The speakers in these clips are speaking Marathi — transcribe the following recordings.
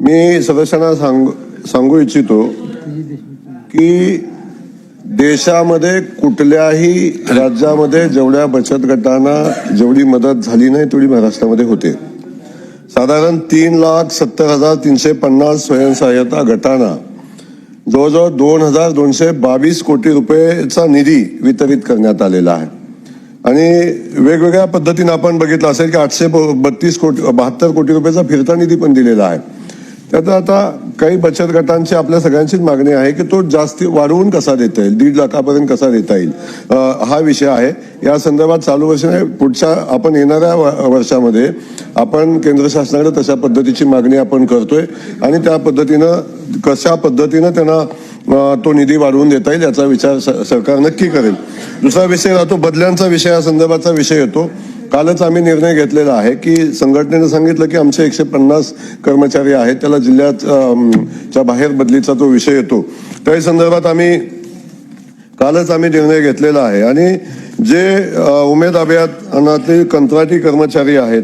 मी सदस्यांना सांग सांगू इच्छितो की देशामध्ये कुठल्याही राज्यामध्ये जेवढ्या बचत गटांना जेवढी मदत झाली नाही तेवढी महाराष्ट्रामध्ये होते. साधारण तीन लाख सत्तर हजार तीनशे पन्नास स्वयंसहाय्यता गटांना जवळजवळ दोन हजार दोनशे बावीस कोटी रुपयेचा निधी वितरित करण्यात आलेला आहे. आणि वेगवेगळ्या पद्धतीनं आपण बघितलं असेल की आठशे बत्तीस कोटी बहात्तर कोटी रुपयाचा फिरता निधी पण दिलेला आहे. त्यात आता काही बचत गटांची आपल्या सगळ्यांचीच मागणी आहे की तो जास्ती वाढवून कसा देता येईल? दीड लाखापर्यंत कसा देता येईल? हा विषय आहे. या संदर्भात चालू वर्ष नाही, पुढच्या आपण येणाऱ्या व- वर्षामध्ये आपण केंद्र शासनाकडे तशा पद्धतीची मागणी आपण करतोय आणि त्या पद्धतीनं कशा पद्धतीनं त्यांना तो निधी वाढवून देता येईल याचा विचार स- सरकार नक्की करेल. दुसरा विषय राहतो बदल्यांचा विषय या संदर्भाचा विषय येतो. कालच आम्ही निर्णय घेतलेला आहे की संघटनेनं सांगितलं की आमचे एकशे पन्नास कर्मचारी आहेत त्याला जिल्ह्यात च्या बाहेर बदलीचा तो विषय येतो. त्याही संदर्भात आम्ही कालच आम्ही निर्णय घेतलेला आहे. आणि जे उमेद अभियानातले कंत्राटी कर्मचारी आहेत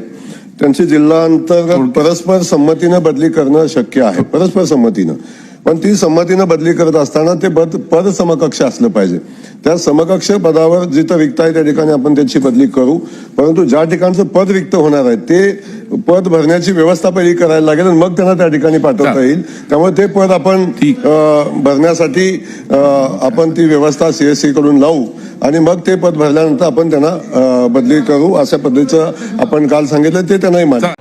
त्यांची जिल्हांतर्गत परस्पर संमतीनं बदली करणं शक्य आहे. परस्पर संमतीनं. पण ती संमतीनं बदली करत असताना ते बद पद समकक्ष असलं पाहिजे. त्या समकक्ष पदावर जिथं रिक्त आहे त्या ठिकाणी आपण त्यांची बदली करू. परंतु ज्या ठिकाणचं पद रिक्त होणार आहे ते पद भरण्याची व्यवस्था पहिली करायला लागेल आणि मग त्यांना त्या ठिकाणी पाठवता येईल. त्यामुळे ते पद आपण भरण्यासाठी आपण ती व्यवस्था सीएससी कडून लावू आणि मग ते पद भरल्यानंतर आपण त्यांना बदली करू अशा पद्धतीचं आपण काल सांगितलं ते त्यांनाही मान्य